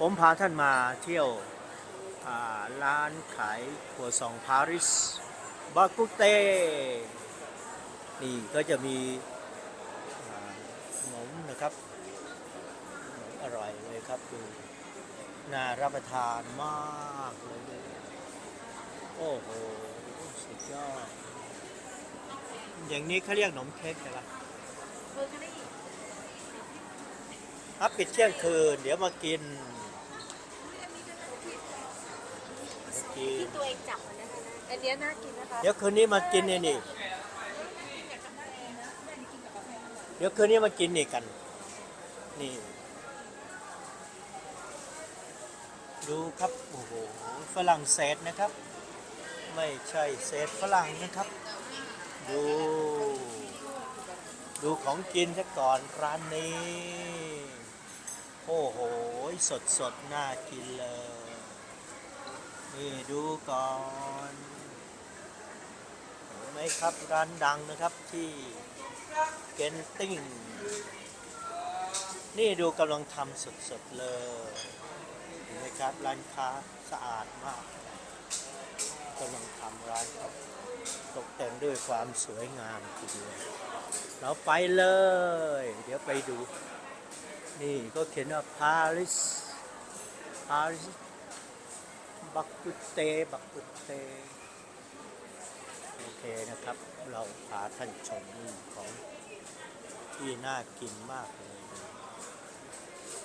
ผมพาท่านมาเที่ยวอ่าร้านขายครัวซองปารีสบากุเต นี่ก็จะมีอ่าขนมนะครับขนมอร่อยเลยครับดูน่ารับประทานมากเลยโอ้โห สุดยอด อย่างนี้เขาเรียกขนมเค้กอะไรเบอร์เกอรี่ครับปิดเที่ยงคืน เดี๋ยวมากิน มากิที่ตัวเองจับมันนะคะอันเนี้ยน่ากินนะคะเดี๋ยวคืนนี้มากินนี่นี่ เดี๋ยวคืนนี้มากินนี่กัน นี่ ดูครับ โอ้โห ฝรั่งเศสนะครับ ไม่ใช่เศษฝรั่งนะครับ ดู ดูของกินซะก่อนร้านนี้ โอ้โห สดสดๆน่ากินเลย นี่ดูก่อนเห็นไหมครับร้านดังนะครับที่เกนติ้ง นี่ดูกำลังทำสดๆเลยเห็นไหมครับร้านค้าสะอาดมากกำลังทำร้านตกแต่งด้วยความสวยงามทีเดียวเราไปเลย เดี๋ยวไปดู นี่ก็เขียนว่า Paris Paris บักกุเต บักกุเต โอเคนะครับ เราพาท่านชมนี่ของที่น่ากินมากเลย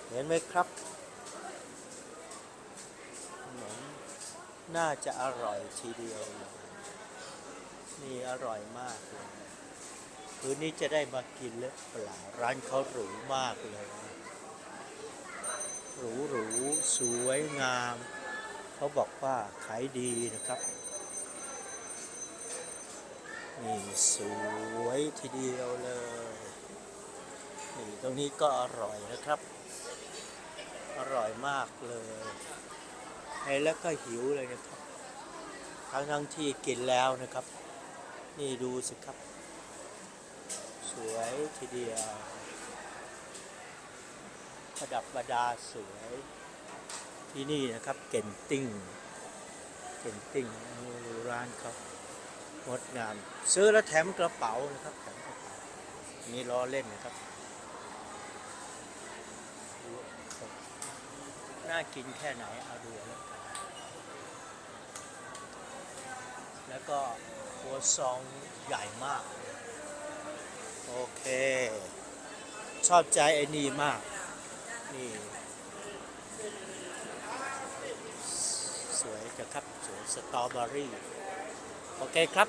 เห็นไหมครับขนมน่าจะอร่อยทีเดียวเลยนี่อร่อยมากเลยคืนนี้จะได้มากินหรือเปล่าร้านเขาหรูมากเลย หรูหรูสวยงาม เขาบอกว่าขายดีนะครับนี่สวยทีเดียวเลยนี่ตรงนี้ก็อร่อยนะครับ อร่อยมากเลยเห็นแล้วก็หิวเลยนะครับทั้งทั้งที่กินแล้วนะครับ นี่ดูสิครับ สวยทีเดียวประดับประดาสวย ที่นี่นะครับเก่นติ้งเก่นติ้งร้านเขางดงาม ซื้อแล้วแถมกระเป๋านะครับแถมกระเป๋านี่ล้อเล่นนะครับดูครับน่ากินแค่ไหนเอาดูแล้วกันแล้วก็หัวซองใหญ่มาก โอเค ชอบใจไอ้นี่มาก นี่ สวยจะครับสวยสตรอเบอรี่ โอเคครับ